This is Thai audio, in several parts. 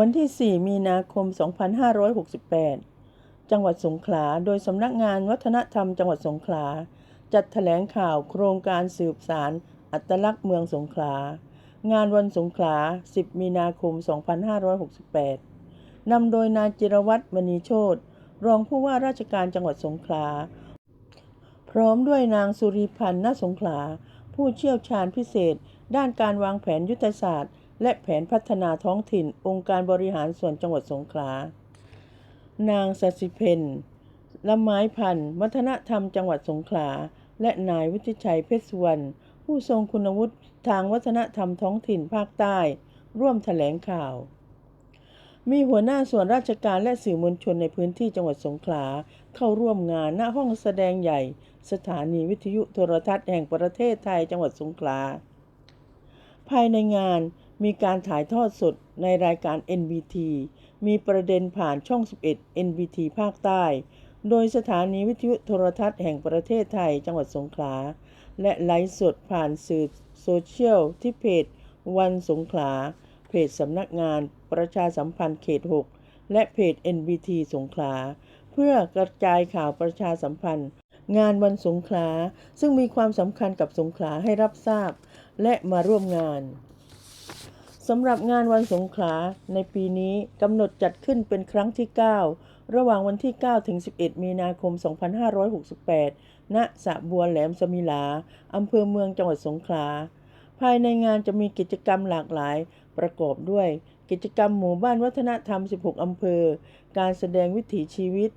วันที่ 4 มีนาคม 2568 จังหวัดสงขลา โดยสำนักงานวัฒนธรรมจังหวัดสงขลา จัดแถลงข่าวโครงการสืบสาร อัตลักษณ์เมืองสงขลา งานวันสงขลา 10 มีนาคม 2568 นำโดยนายจิรวัตรมณีโชตรองผู้ว่าราชการจังหวัดสงขลา พร้อมด้วยนางสุริพันธ์ณสงขลา ผู้เชี่ยวชาญพิเศษ ด้านการวางแผนยุทธศาสตร์ และแผนพัฒนาท้องถิ่นองค์การบริหารส่วนจังหวัดสงขลา นางสศิเพนละไม้พันธ์วัฒนธรรมจังหวัดสงขลา และนายวุฒิชัยเพชรสุวรรณผู้ทรงคุณวุฒิทางวัฒนธรรมท้องถิ่นภาคใต้ ร่วมแถลงข่าว มีหัวหน้าส่วนราชการและสื่อมวลชนในพื้นที่จังหวัดสงขลา เข้าร่วมงานณห้องแสดงใหญ่ สถานีวิทยุโทรทัศน์แห่งประเทศไทยจังหวัดสงขลา ภายในงาน มีการถ่ายทอดสดในรายการ NBT มีประเด็นผ่านช่อง 11 NBT ภาคใต้ โดยสถานีวิทยุโทรทัศน์แห่งประเทศไทยจังหวัดสงขลา และไลฟ์สดผ่านสื่อโซเชียลที่เพจวันสงขลา เพจสำนักงานประชาสัมพันธ์เขต 6 และเพจ NBT สงขลา เพื่อกระจายข่าวประชาสัมพันธ์ งานวันสงขลา ซึ่งมีความสำคัญกับสงขลาให้รับทราบ และมาร่วมงาน สำหรับงานวันสงขลาในปีนี้กำหนดจัดขึ้นเป็นครั้งที่ 9 ระหว่างวันที่ 9 ถึง 11 มีนาคม 2568 ณสะบัวแหลมสมิลาอำเภอเมืองจังหวัดสงขลา ภายในงานจะมีกิจกรรมหลากหลาย ประกอบด้วย กิจกรรมหมู่บ้านวัฒนธรรม 16 อำเภอ การแสดงวิถีชีวิต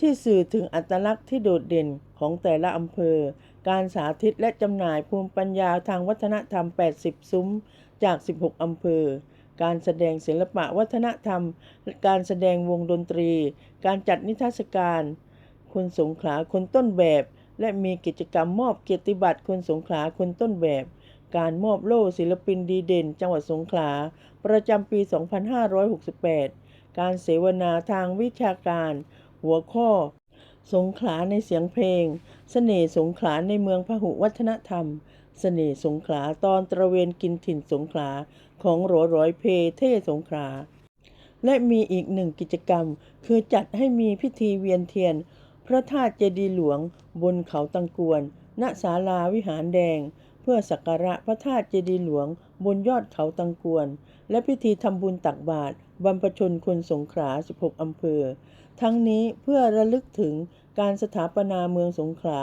ที่สื่อถึงอัตลักษณ์ที่โดดเด่นของแต่ละอำเภอ การสาธิตและจำหน่ายภูมิปัญญาทางวัฒนธรรม 80 ซุ้ม จาก 16 อำเภอ การแสดงศิลปะวัฒนธรรม การแสดงวงดนตรี การจัดนิทรรศการ คนสงขลาคนต้นแบบ และมีกิจกรรมมอบเกียรติบัตรคนสงขลาคนต้นแบบ การมอบโล่ศิลปินดีเด่น จังหวัดสงขลา ประจำปี 2568 การเสวนาทางวิชาการ หัวข้อ สงขลาในเสียงเพลงเสน่ห์สงขลาในเมืองพหุวัฒนธรรม เสน่ห์สงขลาตอนตระเวนกินถิ่นสงขลาของโหรร้อยเพเท่สงขลาและมีอีกหนึ่งกิจกรรม คือจัดให้มีพิธีเวียนเทียน พระธาตุเจดีย์หลวง บนเขาตังกวน ณศาลาวิหารแดง เพื่อสักการะพระธาตุเจดีย์หลวง บนยอดเขาตังกวน และพิธีทำบุญตักบาตรบรรพชนคนสงขลา 16 อำเภอ ทั้งนี้เพื่อระลึกถึงการสถาปนาเมืองสงขลา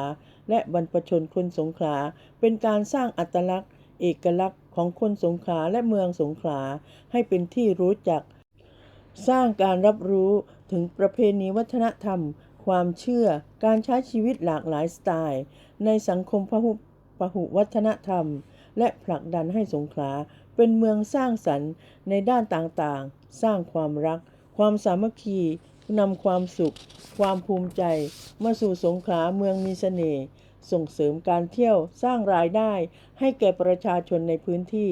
และบรรพชนคนสงขลา เป็นการสร้างอัตลักษณ์ เอกลักษณ์ของคนสงขลาและเมืองสงขลาให้เป็นที่รู้จัก สร้างการรับรู้ถึงประเพณีวัฒนธรรม ความเชื่อ การใช้ชีวิตหลากหลายสไตล์ ในสังคมพหุพหุวัฒนธรรม และผลักดันให้สงขลาเป็นเมืองสร้างสรรค์ในด้านต่างๆ สร้างความรัก ความสามัคคี นำความสุข ความภูมิใจ มาสู่สงขลาเมืองมีเสน่ห์ส่งเสริมการเที่ยวสร้างรายได้ ให้แก่ประชาชนในพื้นที่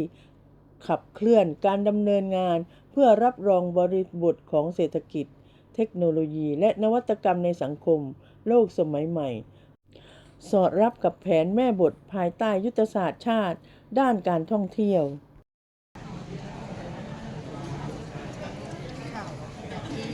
ขับเคลื่อนการดำเนินงาน เพื่อรับรองบริบทของเศรษฐกิจ เทคโนโลยีและนวัตกรรมในสังคม โลกสมัยใหม่ สอดรับกับแผนแม่บทภายใต้ยุทธศาสตร์ชาติ ด้านการท่องเที่ยว ค่ะอย่างที่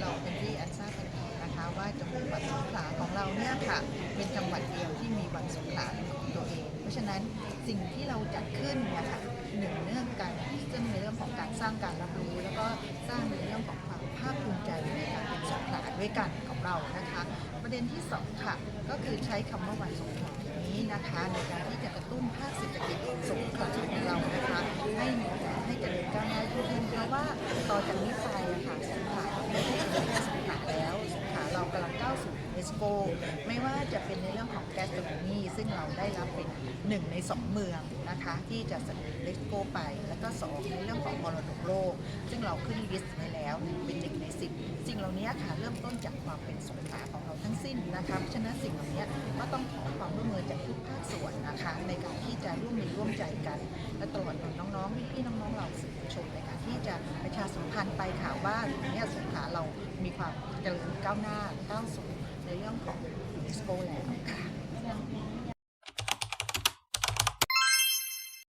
เราเป็นที่อันทราบกันดีนะคะว่าจังหวัดสงขลาของเราเนี่ยค่ะเป็นจังหวัดเดียวที่มีวันสงขลาเป็นของตัวเอง เพ ราะฉะนั้นสิ่งที่เราจัดขึ้นเนี่ยค่ะหนึ่งเรื่องการซึ่งในเรื่องของการสร้างการรับรู้ แล้วก็สร้างในเรื่องของความภาคภูมิใจในการเป็นสงขลาด้วยกันของเรานะคะ ประเด็นที่สองค่ะก็คือใช้คำว่าวันสงขลานี้นะคะในการที่จะกระตุ้นภาคเศรษฐกิจสงขลาของเรานะคะให้ให้เจริญก้าวหน้าขึ้นเพราะว่าต่อจากนี้ไปอะค่ะสงขลา โก ไม่ว่าจะเป็นในเรื่องของแกสโตรนมีซึ่งเราได้รับเป็นหนึ่งในสองเมืองนะคะที่จะเสนอเนสโกไป แล้วก็สองในเรื่องของมรดกโลก ซึ่งเราขึ้นลิสต์ไว้แล้วเป็นหนึ่งในสิบสิ่งเหล่านี้ค่ะเริ่มต้นจากความเป็นสงขลาของเราทั้งสิ้นนะคะเพราะฉะนั้นสิ่งเหล่านี้ก็ต้องขอความร่วมมือจากทุกภาคส่วนนะคะในการที่จะร่วมมือร่วมใจกัน และตลอดจนน้องๆพี่ๆน้องๆเราสื่อมวลชนในการที่จะประชาสัมพันธ์ไปค่ะว่าเนี่ยสงขลา เรามีความกำลังก้าวหน้าก้าวสูงในเรื่องของยูเนสโแล้วค่ะ